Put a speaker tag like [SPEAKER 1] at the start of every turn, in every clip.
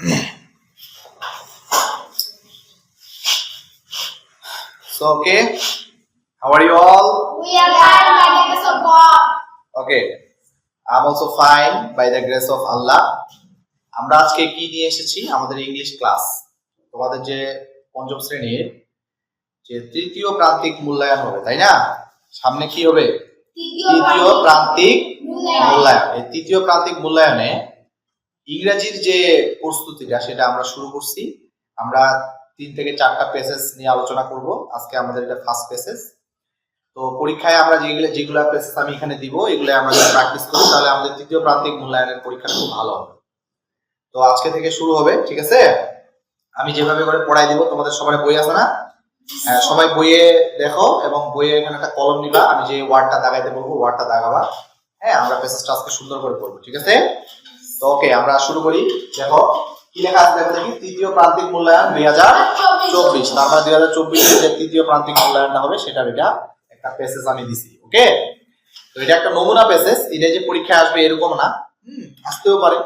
[SPEAKER 1] So, okay. How are you all?
[SPEAKER 2] We are guided by the grace of God.
[SPEAKER 1] Okay. I'm also fine by the grace of Allah. আমরা আজকে কি নিয়ে এসেছি আমাদের English class তোমাদের যে পঞ্চম শ্রেণির যে তৃতীয় প্রান্তিক মূল্যায়ন হবে তাই না সামনে কি হবে তৃতীয় প্রান্তিক মূল্যায়ন এই তৃতীয় প্রান্তিক মূল্যায়নে ইংরেজির যে প্রস্তুতিটা সেটা আমরা শুরু করছি। আমরা তিন থেকে চারটা পেসেস নিয়ে আলোচনা করব। আজকে আমাদের এটা ফার্স্ট পেসেস তো পরীক্ষায় আমরা যেগুলো যেগুলো পেসেস আমি এখানে দিব এগুলো আমরা যদি প্র্যাকটিস করি তাহলে আমাদের তৃতীয় প্রান্তিক মূল্যায়নের পরীক্ষাটা খুব ভালো হবে। তো আজকে থেকে শুরু হবে ঠিক আছে? আমি যেভাবে করে পড়াই দিব তোমাদের সবার বই আছে না? হ্যাঁ, সবাই বইয়ে দেখো এবং বইয়ে এখানে একটা কলম নিবা। আমি যে ওয়ার্ডটা দাগাইতে বলব ওয়ার্ডটা দাগাবা। হ্যাঁ আমরা পেসেসটা আজকে সুন্দর করে করব ঠিক আছে? তো ওকে আমরা শুরু করি। দেখো, কি লেখা আছে দেখো দেখি? তৃতীয় প্রান্তিক মূল্যায়ন দুই হাজার চব্বিশ। তার মানে দুই হাজার যে তৃতীয় প্রান্তিক মূল্যায়নটা হবে, সেটার এটা একটা পেসেস আমি দিছি ওকে তো এটা একটা নমুনা পেসেস এটা যে পরীক্ষায় আসবে এরকম না। আসতেও পারে।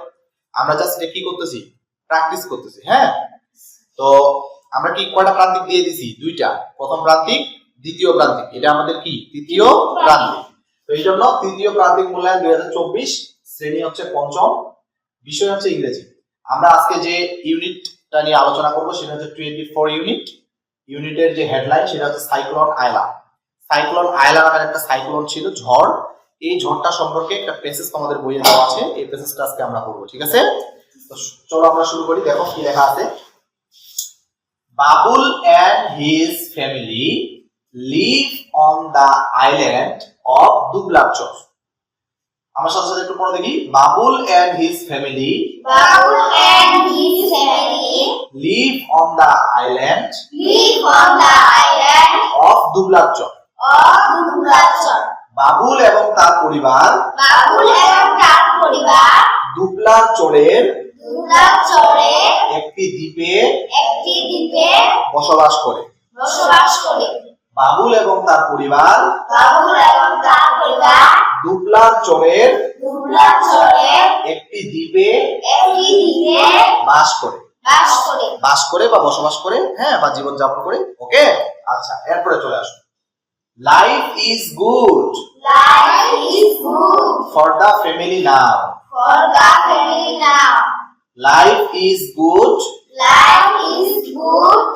[SPEAKER 1] আমরা জাস্ট এটা কি করতেছি? প্র্যাকটিস করতেছি হ্যাঁ? তো আমরা কি কয়টা প্রান্তিক দিয়ে দিছি? দুইটা। প্রথম প্রান্তিক, দ্বিতীয় প্রান্তিক। এটা আমাদের কি? তৃতীয় প্রান্তিক। তো এই জন্য তৃতীয় প্রান্তিক মূল্যায়ন দুই হাজার চব্বিশ, শ্রেণি হচ্ছে পঞ্চম। বিষয় হচ্ছে ইংরেজি। আমরা আজকে যে ইউনিটটা নিয়ে আলোচনা করব, সেটা হচ্ছে টোয়েন্টি ফোর ইউনিট ইউনিটের যে হেডলাইন সেটা হচ্ছে সাইক্লোন আয়লা সাইক্লোন আয়লা নামের একটা সাইক্লোন ছিল, ঝড়। এই ঝড়টা সম্পর্কে একটা পেসেস তোমাদের বইয়ে দেওয়া আছে। এই পেসেসটা আজকে আমরা করব ঠিক আছে? তো চলো আমরা শুরু করি, দেখো কি লেখা আছে। Babul and his family live on the island of Dublachar আমার সাথে সাথে একটু পড়ে দেখি। Babul and his family
[SPEAKER 2] Baul and his family
[SPEAKER 1] live on the island
[SPEAKER 2] live on the island
[SPEAKER 1] of Dublachar
[SPEAKER 2] of Dubulachar.
[SPEAKER 1] Babul এবং তার পরিবার
[SPEAKER 2] বাবুল এবং তার পরিবার
[SPEAKER 1] দুবলাচরের
[SPEAKER 2] দুবলাচরে
[SPEAKER 1] একটি দ্বীপে
[SPEAKER 2] একটি দ্বীপে
[SPEAKER 1] বসবাস করে।
[SPEAKER 2] বসবাস করে।
[SPEAKER 1] বাবুল এবং তার পরিবার
[SPEAKER 2] বাবুল এবং তার পরিবার
[SPEAKER 1] দুবলাচরের
[SPEAKER 2] দুবলাচরে
[SPEAKER 1] একটি দ্বীপে বাস করে।
[SPEAKER 2] বাস করে।
[SPEAKER 1] বাস করে বা বসবাস করে হ্যাঁ বা জীবন যাপন করে। ওকে? আচ্ছা এরপরে চলে আসো life is good for the family now. Life is good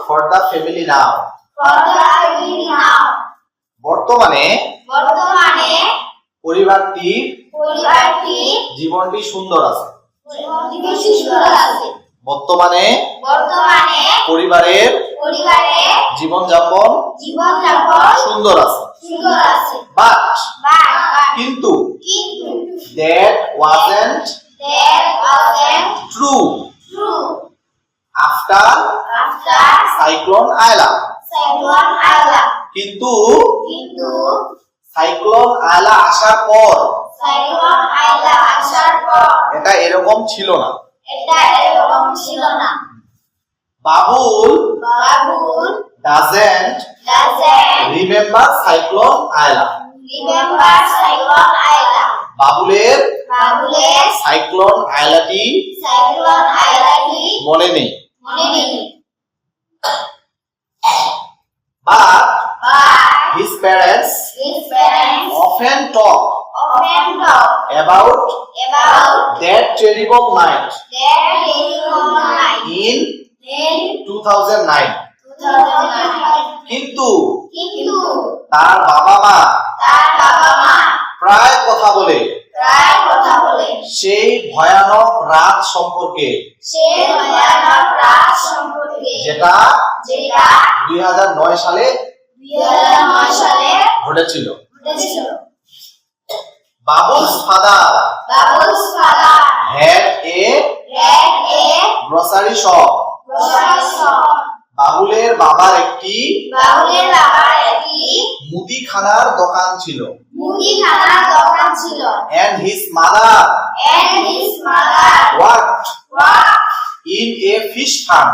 [SPEAKER 1] for the family now. বর্তমানে
[SPEAKER 2] বর্তমানে
[SPEAKER 1] পরিবারটির
[SPEAKER 2] পরিবারটি
[SPEAKER 1] জীবনটি সুন্দর আছে।
[SPEAKER 2] বেশি সুন্দর আছে।
[SPEAKER 1] বর্তমানে
[SPEAKER 2] বর্তমানে
[SPEAKER 1] পরিবারের
[SPEAKER 2] পরিবারে
[SPEAKER 1] জীবনযাপন
[SPEAKER 2] জীবনযাপন
[SPEAKER 1] সুন্দর আছে।
[SPEAKER 2] সুন্দর আছে।
[SPEAKER 1] বাট কিন্তু
[SPEAKER 2] কিন্তু
[SPEAKER 1] that wasn't true. After
[SPEAKER 2] after
[SPEAKER 1] cyclone Aila.
[SPEAKER 2] cyclone Ayla.
[SPEAKER 1] কিন্তু
[SPEAKER 2] কিন্তু
[SPEAKER 1] সাইক্লোন আয়লা আসার পর।
[SPEAKER 2] সাইক্লোন আইলা আসার পর।
[SPEAKER 1] এটা এরকম ছিল না।
[SPEAKER 2] এটা এরকম ছিল না।
[SPEAKER 1] Babul
[SPEAKER 2] Babul
[SPEAKER 1] doesn't
[SPEAKER 2] doesn't
[SPEAKER 1] remember cyclone Aila.
[SPEAKER 2] remember cyclone Aila
[SPEAKER 1] বাবুলের
[SPEAKER 2] বাবুলের
[SPEAKER 1] সাইক্লোন আয়লাটি
[SPEAKER 2] সাইক্লোন আইলাটি
[SPEAKER 1] মনে নেই।
[SPEAKER 2] মনে নেই।
[SPEAKER 1] Parents
[SPEAKER 2] his parents
[SPEAKER 1] often talk
[SPEAKER 2] often talk
[SPEAKER 1] about
[SPEAKER 2] about
[SPEAKER 1] that terrible night
[SPEAKER 2] their telephone night
[SPEAKER 1] in
[SPEAKER 2] in
[SPEAKER 1] 2009
[SPEAKER 2] 2009
[SPEAKER 1] কিন্তু
[SPEAKER 2] কিন্তু
[SPEAKER 1] তার বাবা মা
[SPEAKER 2] তার বাবা মা
[SPEAKER 1] প্রায় কথা বলে
[SPEAKER 2] প্রায় কথা বলে
[SPEAKER 1] সেই ভয়ানক রাত সম্পর্কে
[SPEAKER 2] সে ভয়ানক রাত সম্পর্কে
[SPEAKER 1] যেটা
[SPEAKER 2] যেটা
[SPEAKER 1] দুই হাজার নয় সালে
[SPEAKER 2] দুই হাজার নয় সালে
[SPEAKER 1] ঘটেছিল Babul's father.
[SPEAKER 2] Babul's father.
[SPEAKER 1] Had a
[SPEAKER 2] red a
[SPEAKER 1] grocery shop
[SPEAKER 2] grocery shop
[SPEAKER 1] বাবুলের বাবার একটি
[SPEAKER 2] বাবুলের বাবার একটি
[SPEAKER 1] মুদিখানার দোকান ছিল।
[SPEAKER 2] মুদিখানার দোকান ছিল।
[SPEAKER 1] And his mother
[SPEAKER 2] and his mother
[SPEAKER 1] worked
[SPEAKER 2] worked
[SPEAKER 1] in a fish farm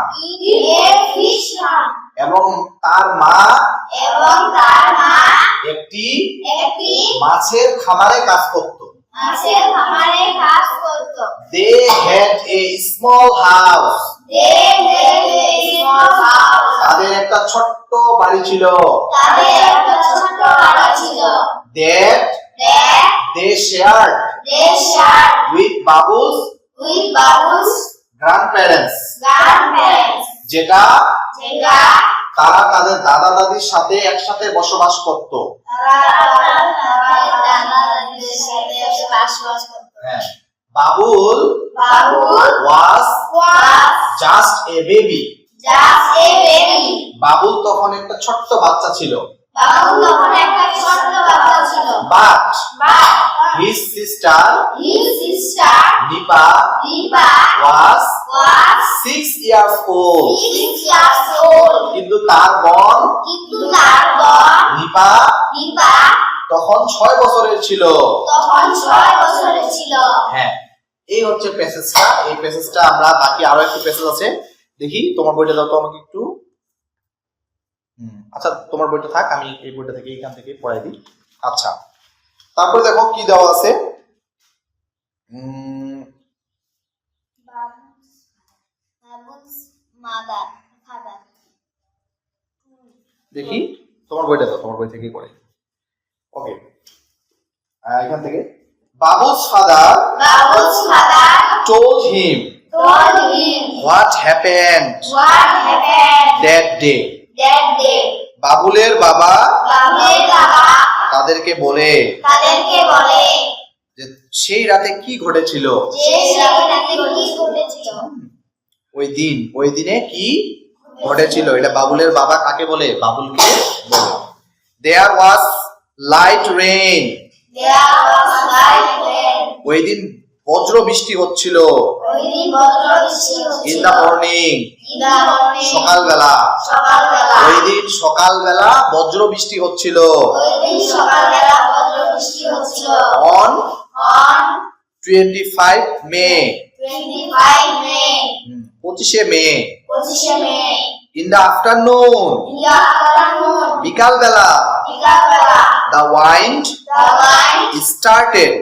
[SPEAKER 2] in a fish farm
[SPEAKER 1] এবং তার মা
[SPEAKER 2] এবং তার মা
[SPEAKER 1] একটি
[SPEAKER 2] একটি
[SPEAKER 1] মাছের খামারে কাজ করত।
[SPEAKER 2] মাছের খামারে কাজ করত।
[SPEAKER 1] They had a small house
[SPEAKER 2] they they small house
[SPEAKER 1] তাদের একটা ছোট্ট বাড়ি ছিল।
[SPEAKER 2] তাদের একটা ছোট্ট বাড়ি ছিল।
[SPEAKER 1] That
[SPEAKER 2] that
[SPEAKER 1] they shared
[SPEAKER 2] they share
[SPEAKER 1] with Babu's
[SPEAKER 2] with Babu's
[SPEAKER 1] grandparents
[SPEAKER 2] grandparents
[SPEAKER 1] যেটা
[SPEAKER 2] যেটা
[SPEAKER 1] তারা তাদের দাদা দাদির সাথে একসাথে বসবাস করত। হ্যাঁ। Babul
[SPEAKER 2] Babul
[SPEAKER 1] was just a baby Babul তখন একটা ছোট্ট বাচ্চা ছিল।
[SPEAKER 2] বাবুল তখন একটা ছোট্ট বাচ্চা ছিল।
[SPEAKER 1] But
[SPEAKER 2] but
[SPEAKER 1] his sister
[SPEAKER 2] his sister
[SPEAKER 1] Nipa
[SPEAKER 2] Lipa
[SPEAKER 1] was
[SPEAKER 2] was
[SPEAKER 1] six years old
[SPEAKER 2] six years old.
[SPEAKER 1] কিন্তু তার বোন
[SPEAKER 2] কিন্তু তার বোন
[SPEAKER 1] নিপা
[SPEAKER 2] লিপা
[SPEAKER 1] তখন ছয় বছরের ছিল।
[SPEAKER 2] তখন ছয় বছরের ছিল।
[SPEAKER 1] হ্যাঁ এই হচ্ছে প্যাসেজটা এই প্যাসেজটা আমরা বাকি আরও একটি প্যাসেজ আছে। দেখি তোমার বইটা দাও তো আমাকে একটু। আচ্ছা তোমার বইটা থাক আমি এই বইটা থেকে এইখান থেকে পড়াই দিই। আচ্ছা তারপরে দেখো কি দেওয়া আছে? দেখি তোমার বইটা দাও তোমার বই থেকেই পড়ে। ওকে এখান থেকে। Babu's father
[SPEAKER 2] Babu's father
[SPEAKER 1] told him
[SPEAKER 2] told him
[SPEAKER 1] what happened
[SPEAKER 2] what happened
[SPEAKER 1] that day
[SPEAKER 2] that day
[SPEAKER 1] বাবুলের বাবা
[SPEAKER 2] বাবুলের বাবা
[SPEAKER 1] তাদেরকে বলে
[SPEAKER 2] তাদেরকে বলে
[SPEAKER 1] যে সেই রাতে কি ঘটেছিল? ওই দিন ওই দিনে কি ঘটেছিল? এটা বাবুলের বাবা কাকে বলে? বাবুলকে বলে। There was light rain
[SPEAKER 2] There was light rain.
[SPEAKER 1] ওই দিন বজ্র বৃষ্টি হচ্ছিল। ইন। দা মর্নিং সকালবেলা।
[SPEAKER 2] সকালবেলা।
[SPEAKER 1] ওই দিন সকালবেলা বজ্র বৃষ্টি হচ্ছিল। On twenty five May. পঁচিশে মে। ইন দ্য আফটারনুন বিকালবেলা। The wind
[SPEAKER 2] the wind
[SPEAKER 1] started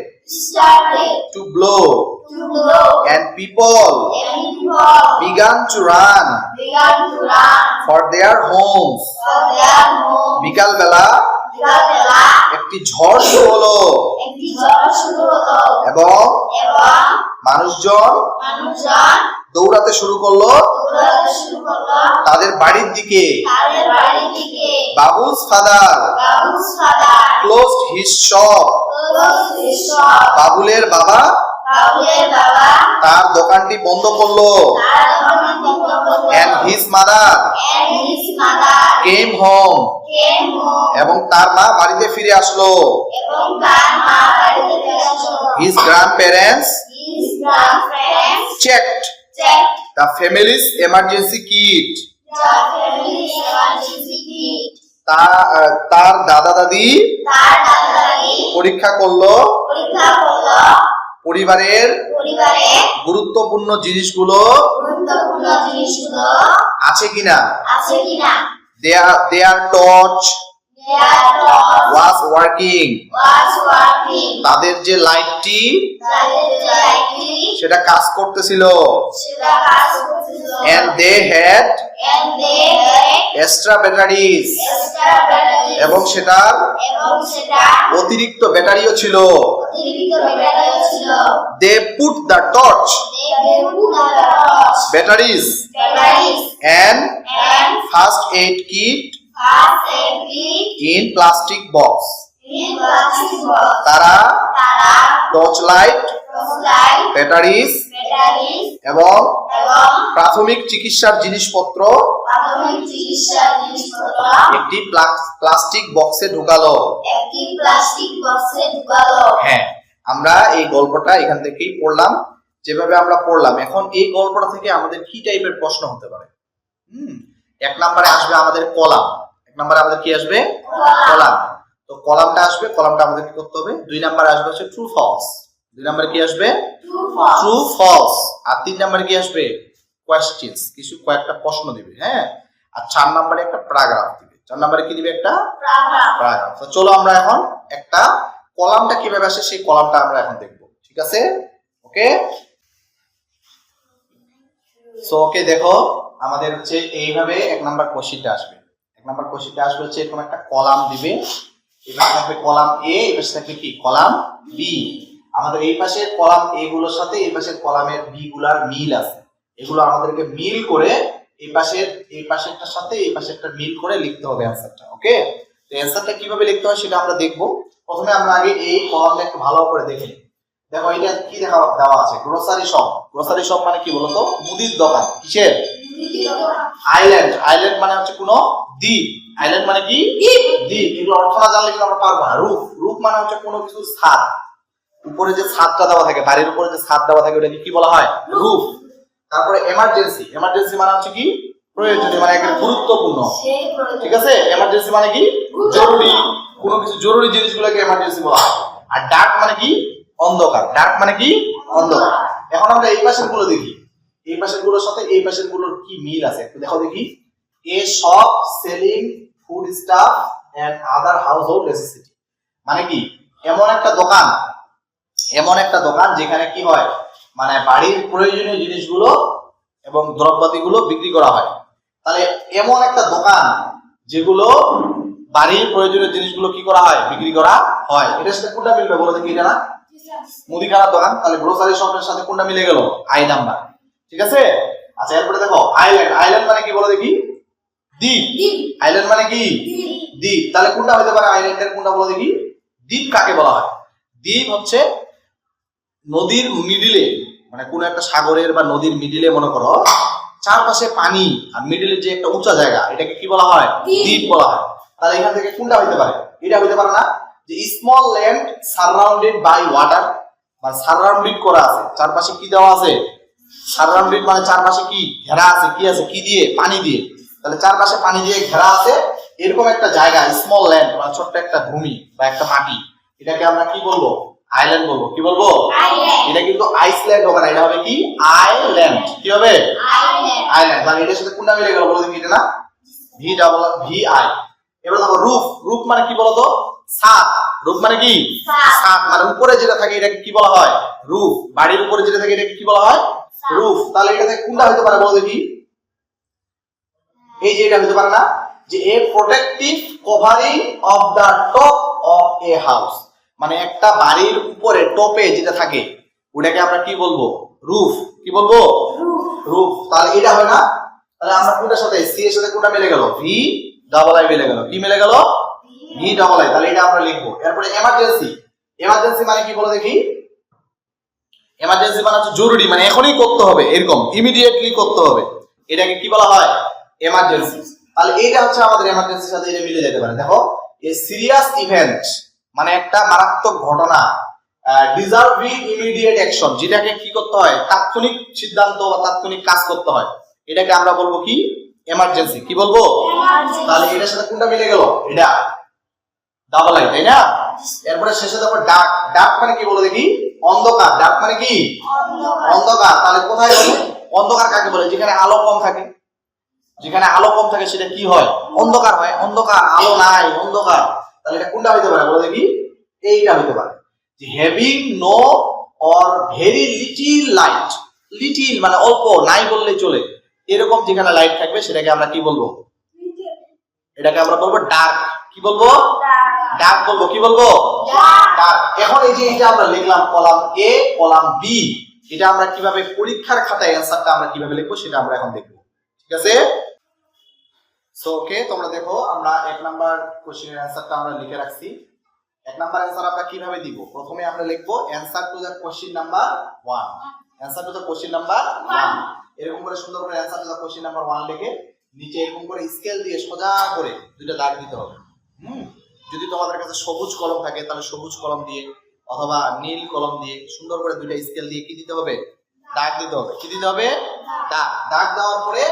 [SPEAKER 1] and people. Began to run. For their homes. বিকালবেলা একটি ঝড় শুরু হলো। এবং মানুষজন দৌড়াতে শুরু করল। তাদের বাড়ির দিকে। Babu's father. Close his shop বাবুলের বাবা তার দোকানটি বন্ধ করল।
[SPEAKER 2] কেম হোম
[SPEAKER 1] এবং তার মা বাড়িতে ফিরে আসলো। His
[SPEAKER 2] grandparents check the family's
[SPEAKER 1] emergency kit তার দাদা দাদি পরীক্ষা করল। পরিবারের গুরুত্বপূর্ণ জিনিসগুলো আছে কিনা? দেয়ার টর্চ ওয়াজ ওয়ার্কিং তাদের যে লাইটটি সেটা কাজ করতেছিল। and they had batteries. এবং
[SPEAKER 2] সেটা
[SPEAKER 1] অতিরিক্ত ব্যাটারিও ছিল। They put the torch
[SPEAKER 2] they put the torch
[SPEAKER 1] batteries
[SPEAKER 2] batteries
[SPEAKER 1] and
[SPEAKER 2] and
[SPEAKER 1] first aid kit
[SPEAKER 2] first aid kit
[SPEAKER 1] in plastic box
[SPEAKER 2] in plastic box
[SPEAKER 1] Tara.
[SPEAKER 2] Tara.
[SPEAKER 1] Torch light
[SPEAKER 2] flashlight
[SPEAKER 1] batteries
[SPEAKER 2] batteries
[SPEAKER 1] এবং প্রাথমিক চিকিৎসার জিনিসপত্র
[SPEAKER 2] প্রাথমিক চিকিৎসার জিনিসপত্র
[SPEAKER 1] একটি plastic বক্সে ঢুকালো।
[SPEAKER 2] একটি প্লাস্টিক বক্সে ঢুকালো।
[SPEAKER 1] হ্যাঁ আমরা এই গল্পটা এখান থেকেই পড়লাম। যেভাবে আমরা পড়লাম এখন এই গল্পটা থেকে আমাদের কি টাইপের প্রশ্ন হতে পারে? হুম এক নম্বরে আসবে আমাদের কলাম। এক নম্বরে আমাদের কি আসবে? কলাম। তো কলামটা আসবে কলামটা আমাদের কি করতে হবে। দুই নাম্বারে আসবে হচ্ছে ট্রু ফলস দুই নাম্বারে কি আসবে? ট্রু ফলস আর তিন নাম্বারে কি আসবে? কোয়েশ্চেন্স কিছু কয়েকটা প্রশ্ন দিবে হ্যাঁ? আর চার নাম্বারে একটা প্যারাগ্রাফ দিবে। চার নাম্বারে কি দিবে একটা. প্যারাগ্রাফ তো চলো আমরা এখন একটা কলামটা কীভাবে আসে সেই কলামটা আমরা এখন দেখব। ঠিক আছে? ওকে সো ওকে দেখো আমাদের হচ্ছে এইভাবে এক নাম্বার কোশ্চিনটা আসবে। এক নাম্বার কোশ্চিনটা আসবে হচ্ছে এরকম একটা কলাম দিবে। এবার থাকবে কলাম এ এবার থাকবে কি? কলাম বি আমাদের এই পাশের কলাম এ গুলোর সাথে এই পাশের কলামের বি গুলার মিল আছে। এগুলো আমাদেরকে মিল করে এই পাশের এই পাশেরটার সাথে এই পাশেরটা মিল করে লিখতে হবে অ্যান্সারটা ওকে তো অ্যান্সারটা কীভাবে লিখতে হয় সেটা আমরা দেখব। প্রথমে আমরা আগে এই কলামটা একটু ভালো করে দেখে নিই। দেখো এটা কি দেখা দেওয়া আছে? গ্রোসারি শপ গ্রোসারি শপ মানে কি বলতো? মুদির দোকান। কিসের? আইল্যান্ড আইল্যান্ড মানে হচ্ছে কোনো দ্বীপ। আইল্যান্ড মানে কি? দ্বীপ। এগুলো অর্থ না জানলে কিন্তু আমরা পারব না। রূপ রূপ মানে হচ্ছে কোনো কিছু ছাদ। উপরে যে ছাদটা দেওয়া থাকে বাড়ির উপরে যে ছাদ দেওয়া থাকে ওটাকে কি বলা হয়? রূপ তারপরে এমার্জেন্সি এমার্জেন্সি মানে হচ্ছে কি? প্রয়োজনীয় মানে একেবারে গুরুত্বপূর্ণ। ঠিক আছে? এমার্জেন্সি মানে কি? জরুরি। কোনো কিছু জরুরি জিনিসগুলোকে এমার্জেন্সি বলা হয়। আর ডার্ক মানে কি? অন্ধকার। ডার্ক মানে কি? অন্ধকার। এখন আমরা এই পাশেরগুলো দেখি। এই পাশেরগুলোর সাথে এই পাশেরগুলোর কি মিল আছে? একটু দেখো দেখি। A shop selling food stuff and other household necessity মানে কি? এমন একটা দোকান এমন একটা দোকান যেখানে কি হয়? মানে বাড়ির প্রয়োজনীয় জিনিসগুলো এবং দ্রব্যাদিগুলো বিক্রি করা হয়। তাহলে এমন একটা দোকান যেগুলো বাড়ির প্রয়োজনীয় জিনিসগুলো কি করা হয়? বিক্রি করা হয়। এটার সাথে কোনটা মিলবে বলো দেখি এটা না? মুদিখানার দোকান। তাহলে গ্রোসারি শপের সাথে কোনটা মিলে গেল? I number. ঠিক আছে? আচ্ছা এরপরে দেখো আইল্যান্ড আইল্যান্ড মানে কি বলো দেখি? দ্বীপ। আইল্যান্ড মানে কি? দ্বীপ। তাহলে কোনটা হতে পারে আইল্যান্ডের কোনটা বলো দেখি? দ্বীপ কাকে বলা হয়? দ্বীপ হচ্ছে নদীর মিডিলে মানে কোন একটা সাগরের বা নদীর মিডিলে মনে করো চারপাশে পানি আর মিডিলে যে একটা উঁচা জায়গা এটাকে কি বলা হয়?
[SPEAKER 2] দ্বীপ।
[SPEAKER 1] বলা হয়। তাহলে এখান থেকে কোনটা হইতে পারে? এটা হইতে পারে না যে small land surrounded by water মানে সারাউন্ডেড করা আছে। চারপাশে কি দেওয়া আছে? সারাউন্ডেড মানে চারপাশে কি? ঘেরা আছে। কি আছে? কি দিয়ে? পানি দিয়ে। তাহলে চারপাশে পানি দিয়ে ঘেরা আছে এরকম একটা জায়গা স্মল ল্যান্ড মানে ছোট্ট একটা ভূমি বা একটা মাটি। এটাকে আমরা কি বলব? আইল্যান্ড বলব। কি বলব? এটা কিন্তু আইসল্যান্ড হবে না এটা হবে কি? আইল্যান্ড কি হবে? আইল্যান্ড মানে এটার সাথে কোনটা মিলে গেল বলো দেখি এটা না? ভি ডাবল ভি আই এবার দেখো রুফ রুফ মানে কি বলতো ছাদ। রুফ মানে কি?
[SPEAKER 2] ছাদ।
[SPEAKER 1] ছাদ। মানে উপরে যেটা থাকে এটাকে কি বলা হয়? রুফ বাড়ির উপরে যেটা থাকে এটাকে কি বলা হয়? রুফ তাহলে এটা থেকে কোনটা হতে পারে বলো দেখি? এই যে এটা হতে পারে না? যে a protective covering of the top of a house মানে একটা বাড়ির উপরে টপে যেটা থাকে ওটাকে আমরা কি বলব? রুফ। কি বলব? রুফ। তাহলে এটা হয় না? তাহলে আমরা কোনটার সাথে? সি এর সাথে কোনটা মিলে গেল? ভি ডাবল আই মিলে গেল। কি মিলে গেল? ভি। ডাবল আই তাহলে এটা আমরা লিখব। এরপরে এমার্জেন্সি এমার্জেন্সি মানে কি বলো দেখি? এমার্জেন্সি মানে হচ্ছে জরুরি মানে এখনই করতে হবে এরকম ইমিডিয়েটলি করতে হবে। এটাকে কি বলা হয়? এমার্জেন্সি তাহলে এইটা হচ্ছে আমাদের এমার্জেন্সির সাথে এটা মিলে যেতে পারে। দেখো এ সিরিয়াস ইভেন্ট মানে একটা মারাত্মক ঘটনা ডিজার্ভিং ইমিডিয়েট অ্যাকশন যেটাকে কি করতে হয় তাৎক্ষণিক সিদ্ধান্ত বা তাৎক্ষণিক কাজ করতে হয়। এটাকে আমরা বলব কি? এমার্জেন্সি কি বলব? তাহলে এটার সাথে কোনটা মিলে গেল? এটা। ডাবল আই তাই না? এরপরে শেষে দেখো ডাক। ডাক মানে কি বলো দেখি? অন্ধকার। ডাক মানে কি? অন্ধকার। তাহলে কোথায় অন্ধকার কাকে বলে? যেখানে আলো কম থাকে। যেখানে আলো কম থাকে সেটা কি হয়? অন্ধকার হয়। অন্ধকার। আলো নাই। অন্ধকার। তাহলে এটা কোনটা হইতে পারে বলো দেখি? এইটা হইতে পারে। যে having no or very little light little মানে অল্প নাই বললেই চলে। এরকম যেখানে লাইট থাকবে সেটাকে আমরা কি বলব? এটাকে আমরা বলব ডার্ক কি বলব? ডার্ক বলব। কি বলব? ডার্ক এখন এই যে এটা আমরা লিখলাম কলাম এ কলাম বি এটা আমরা কীভাবে পরীক্ষার খাতায় অ্যান্সারটা আমরা কীভাবে লিখব সেটা আমরা এখন দেখব। ঠিক আছে? সো ওকে তোমরা দেখো আমরা এক নাম্বার কোশ্চেনের অ্যান্সারটা আমরা লিখে রাখছি। এক নাম্বার অ্যান্সার আমরা কীভাবে দিব? প্রথমে আমরা লিখব answer to the question number one answer to the question number one এরকম করে সুন্দর করে answer to the question number one লিখে নিচে এরকম করে স্কেল দিয়ে সোজা করে দুইটা দাগ দিতে হবে। হুম? যদি তোমাদের কাছে সবুজ কলম থাকে তাহলে সবুজ কলম দিয়ে অথবা নীল কলম দিয়ে সুন্দর করে দুইটা স্কেল দিয়ে কি দিতে হবে? দাগ দিতে হবে। কি দিতে হবে? দাগ। দাগ দেওয়ার পরে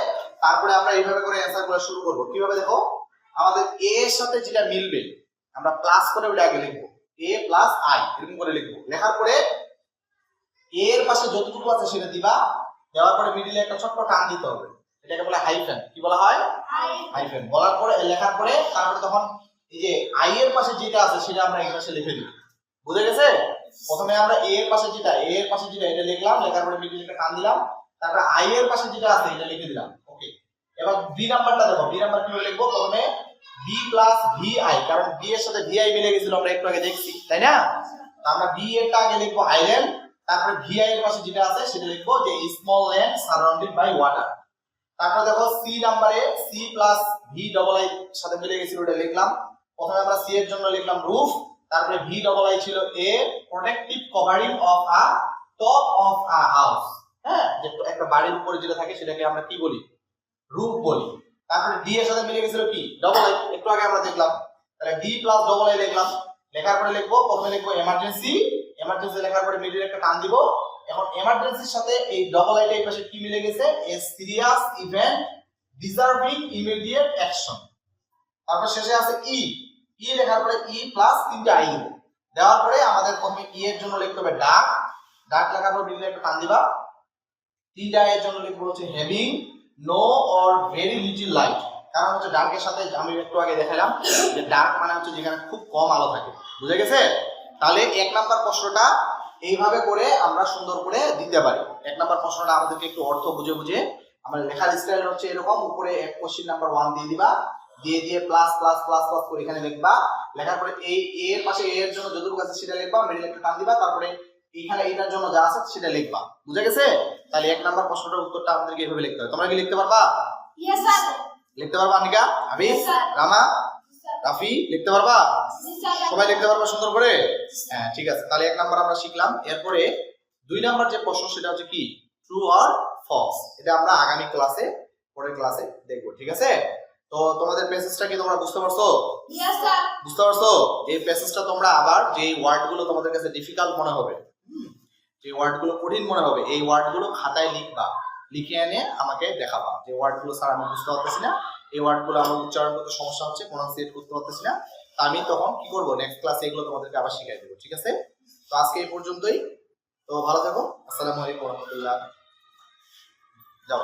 [SPEAKER 1] তারপরে আমরা এইভাবে করে অ্যান্সার করা শুরু করব। কীভাবে দেখো? আমাদের এ এর সাথে যেটা মিলবে আমরা প্লাস করে ওটা আগে লিখব। এ প্লাস আই এরকম করে লিখব। লেখার পরে এ এর পাশে যতটুকু আছে সেটা দিবা। দেওয়ার পরে মিডিলে একটা ছোট্ট টান দিতে হবে। এটাকে বলে হাইফেন কি বলা হয়? হাইফেন বলার পরে লেখার পরে তারপরে তখন এই যে আই এর পাশে যেটা আছে সেটা আমরা এই পাশে লিখে দিব বুঝে গেছে? প্রথমে আমরা এ এর পাশে যেটা এ এর পাশে যেটা এটা লিখলাম লেখার পরে মিডিল একটা টান দিলাম। তারপরে আই এর পাশে যেটা আছে এটা লিখে দিলাম। এবার বি নাম্বারটা দেখো বি নাম্বার কীভাবে লিখব? প্রথমে বি প্লাস ভি আই কারণ বি এর সাথে ভি আই মিলে গেছিল, আমরা একটু আগে দেখছি, তাই না? আমরা বি এরটা আগে লিখব আইল্যান্ড তারপরে ভি আই এর পাশে যেটা আছে, সেটা লিখব যে small land surrounded by water তারপরে দেখো সি নাম্বারে C plus V double I সাথে মিলে গেছিল, ওটা লিখলাম। প্রথমে আমরা সি এর জন্য লিখলাম রুফ তারপরে ভি ডবল আই ছিল a protective covering of a top of a house হ্যাঁ? যে একটা বাড়ির উপরে যেটা থাকে, সেটাকে আমরা কি বলি? রুফ বলি। তারপরে ডি এর সাথে মিলে গেছিল কি? ডবল আই একটু আগে আমরা দেখলাম। তাহলে ডি প্লাস ডবল আই লিখলাম। লেখার পরে লিখব, প্রথমে লিখব এমার্জেন্সি এমার্জেন্সি লেখার পরে মিডিল একটা টান দিব। এখন এমার্জেন্সির সাথে এই ডবল আইটা এই পাশে কি মিলে গেছে? A serious event deserving immediate action তারপর শেষে আছে ই ই লেখার পরে ই প্লাস তিনটা আই দেওয়ার পরে আমাদের প্রথমে ই এর জন্য লিখতে হবে ডাক ডাক লেখার পর মিডিলে একটা টান দিবা। তিনটা এর জন্য লিখব হচ্ছে having no or very little light কারণ হচ্ছে ডার্কের সাথে আমি একটু আগে দেখালাম যে ডার্ক মানে হচ্ছে যেখানে খুব কম আলো থাকে। বুঝে গেছে? তাহলে এক নাম্বার প্রশ্নটা এইভাবে করে আমরা সুন্দর করে দিতে পারি। এক নাম্বার প্রশ্নটা আমাদেরকে একটু অর্থ বুঝে বুঝে আমার লেখার স্টাইল হচ্ছে এরকম, উপরে এক কোশ্চিন নাম্বার ওয়ান দিয়ে দিবা, দিয়ে দিয়ে প্লাস প্লাস প্লাস প্লাস করে এখানে লিখবা। লেখার পরে এই এ এর পাশে এ এর জন্য যতটুকু আছে সেটা লিখবা মিডিল একটা টান দিবা, তারপরে এখানে এটার জন্য যা আছে সেটা লিখবা। বুঝে গেছে? তাহলে এক নাম্বার প্রশ্নটার উত্তরটা আমাদেরকে এইভাবে লিখতে হবে। তোমরা কি লিখতে পারবা? লিখতে পারবা আনিকা?
[SPEAKER 2] sir.
[SPEAKER 1] রামা? রাফি? লিখতে পারবা? সবাই লিখতে পারবা সুন্দর করে? হ্যাঁ ঠিক আছে। তাহলে এক নাম্বার আমরা শিখলাম। এরপরে দুই নাম্বার যে প্রশ্ন সেটা হচ্ছে কি? ট্রু অর ফলস এটা আমরা আগামী ক্লাসে পরের ক্লাসে দেখব ঠিক আছে? তো তোমাদের প্যাসেজটা কি তোমরা বুঝতে পারছ. বুঝতে পারছ? এই প্যাসেজটা তোমরা আবার যে ওয়ার্ডগুলো তোমাদের কাছে ডিফিকাল্ট মনে হবে যে ওয়ার্ডগুলো কঠিন মনে হবে, এই ওয়ার্ডগুলো খাতায় লিখবা। লিখে এনে আমাকে দেখাবা যে ওয়ার্ডগুলো স্যার আমি বুঝতে পারতেছি না। এই ওয়ার্ডগুলো আমার উচ্চারণ করতে সমস্যা হচ্ছে প্রোনাউন্সিয়েট করতে পারতেছি না। তা আমি তখন কি করব? নেক্সট ক্লাসে এগুলো তোমাদেরকে আবার শিখাই দেবো, ঠিক আছে? তো আজকে এই পর্যন্তই। তো ভালো থাকো। আসসালামু আলাইকুম, রহমতুল্লাহ। যাও.